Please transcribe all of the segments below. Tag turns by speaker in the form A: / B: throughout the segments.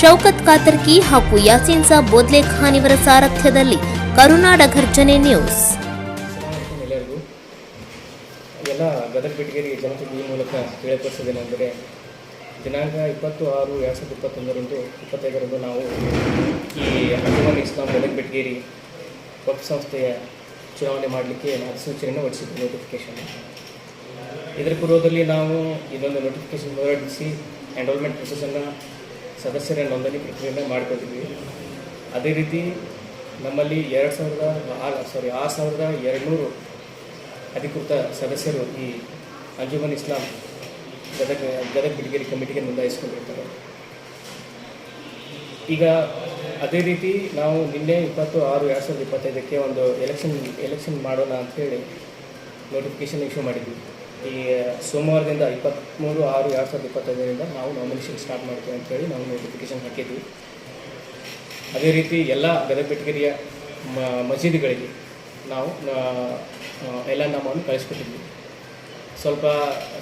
A: ಶೌಕತ್ ಕಾತರ್ಕಿ ಹಾಗೂ ಯಾಸೀನ್ ಸಾಬ್ ಬೋದ್ಲೆ ಖಾನ್ ಇವರ ಸಾರಥ್ಯದಲ್ಲಿ ಕರುನಾಡ ಘರ್ಜನೆ ನ್ಯೂಸ್.
B: ಎಲ್ಲ ಗದಗ ಬೆಟಗೇರಿ ಜನತೆಗೆ ಈ ಮೂಲಕ ತಿಳಿಯಪಡಿಸೋದೇನೆಂದರೆ ದಿನಾಂಕ ಇಪ್ಪತ್ತು ಆರು ಎರಡು ಸಾವಿರದ ಇಪ್ಪತ್ತೊಂದರಂದು ಇಪ್ಪತ್ತೈದರಂದು ನಾವು ಈ ಹನುಮಾನ್ ಇಸ್ಲಾಂ ಗದಗ ಬೆಟಗೇರಿ ವಕ್ ಸಂಸ್ಥೆಯ ಚುನಾವಣೆ ಮಾಡಲಿಕ್ಕೆ ಅಧಿಸೂಚನೆಯನ್ನು ಹೊರಡಿಸಿದ್ದು ನೋಟಿಫಿಕೇಷನ್ ಇದರ ಪೂರ್ವದಲ್ಲಿ ನಾವು ಇದೊಂದು ನೋಟಿಫಿಕೇಷನ್ ಹೊರಡಿಸಿ ಎನ್ರೋಲ್ಮೆಂಟ್ ಪ್ರೊಸೆಸನ್ನು ಸದಸ್ಯರ ನೋಂದಣಿ ಪ್ರಕ್ರಿಯೆಯನ್ನು ಮಾಡಿಕೊಟ್ಟಿದ್ವಿ ಅದೇ ರೀತಿ ನಮ್ಮಲ್ಲಿ ಎರಡು ಸಾವಿರದ ಆರು ಸಾರಿ ಆರು ಸಾವಿರದ ಎರಡುನೂರು ಅಧಿಕೃತ ಸದಸ್ಯರು ಈ ಅಂಜುಮನ್ ಇಸ್ಲಾಂ ಗದಗ ಗದಗ ಬಿಡಿಗೇರಿ ಕಮಿಟಿಗೆ ನೋಂದಾಯಿಸ್ಕೊಂಡಿರ್ತಾರೆ. ಈಗ ಅದೇ ರೀತಿ ನಾವು ನಿನ್ನೆ ಇಪ್ಪತ್ತು ಆರು ಎರಡು ಸಾವಿರದ ಇಪ್ಪತ್ತೈದಕ್ಕೆ ಒಂದು ಎಲೆಕ್ಷನ್ ಎಲೆಕ್ಷನ್ ಮಾಡೋಣ ಅಂಥೇಳಿ ನೋಟಿಫಿಕೇಶನ್ ಇಶ್ಯೂ ಮಾಡಿದ್ವಿ. ಈ ಸೋಮವಾರದಿಂದ ಇಪ್ಪತ್ತ್ಮೂರು, ಆರು, ಎರಡು ಸಾವಿರದ ಇಪ್ಪತ್ತೈದರಿಂದ ನಾವು ನಾಮಿನೇಷನ್ ಸ್ಟಾರ್ಟ್ ಮಾಡ್ತೀವಿ ಅಂತೇಳಿ ನಾವು ನೋಟಿಫಿಕೇಶನ್ ಹಾಕಿದ್ವಿ. ಅದೇ ರೀತಿ ಎಲ್ಲ ಗದಗ ಮ, ಮಸೀದಿಗಳಿಗೆ ನಾವು ಎಲ್ಲ ನಮ್ಮನ್ನು ಕಳಿಸ್ಕೊಟ್ಟಿದ್ವಿ. ಸ್ವಲ್ಪ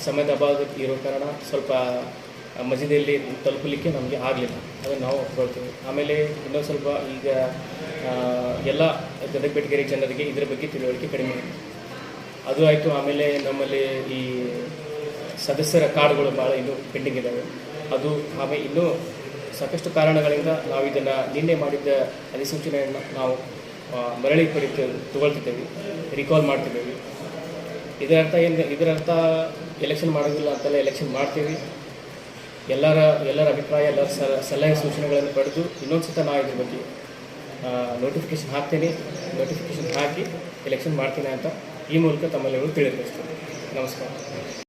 B: ಸಮಯದ ಅಭಾವ ಇರೋ ಕಾರಣ ಸ್ವಲ್ಪ ಮಸೀದಿಯಲ್ಲಿ ತಲುಪಲಿಕ್ಕೆ ನಮಗೆ ಆಗಲಿಲ್ಲ. ಅದನ್ನು ನಾವು ಒಪ್ಕೊಳ್ತೀವಿ. ಆಮೇಲೆ ಇನ್ನೊಂದು ಸ್ವಲ್ಪ ಈಗ ಎಲ್ಲ ಗದಗ ಜನರಿಗೆ ಇದರ ಬಗ್ಗೆ ತಿಳುವಳಿಕೆ ಕಡಿಮೆ ಇದೆ ಅದು ಆಯಿತು. ಆಮೇಲೆ ನಮ್ಮಲ್ಲಿ ಈ ಸದಸ್ಯರ ಕಾರ್ಡ್ಗಳು ಭಾಳ ಇನ್ನೂ ಪೆಂಡಿಂಗ್ ಇದ್ದಾವೆ ಅದು ಆಮೇಲೆ ಇನ್ನೂ ಸಾಕಷ್ಟು ಕಾರಣಗಳಿಂದ ನಾವು ಇದನ್ನು ನಿನ್ನೆ ಮಾಡಿದ್ದ ಅಧಿಸೂಚನೆಯನ್ನು ನಾವು ಮರಳಿ ಪಡಿತ ತಗೊಳ್ತಿದ್ದೇವೆ. ರಿಕಾಲ್ ಮಾಡ್ತಿದ್ದೇವೆ. ಇದರರ್ಥ ಏನು, ಇದರ ಅರ್ಥ ಎಲೆಕ್ಷನ್ ಮಾಡೋದಿಲ್ಲ ಅಂತೆಲ್ಲ ಎಲೆಕ್ಷನ್ ಮಾಡ್ತೀವಿ. ಎಲ್ಲರ ಎಲ್ಲರ ಅಭಿಪ್ರಾಯ, ಎಲ್ಲರ ಸಲಹೆ ಸೂಚನೆಗಳನ್ನು ಪಡೆದು ಇನ್ನೊಂದು ಸತ ನಾವು ಇದ್ರ ಬಗ್ಗೆ ನೋಟಿಫಿಕೇಶನ್ ಹಾಕ್ತೇನೆ. ನೋಟಿಫಿಕೇಶನ್ ಹಾಕಿ ಎಲೆಕ್ಷನ್ ಮಾಡ್ತೀನಿ ಅಂತ ಈ ಮೂಲಕ ತಮ್ಮೆಲ್ಲರಿಗೂ ತಿಳಿಯಪಡಿಸ್ತೀನಿ ನಮಸ್ಕಾರ.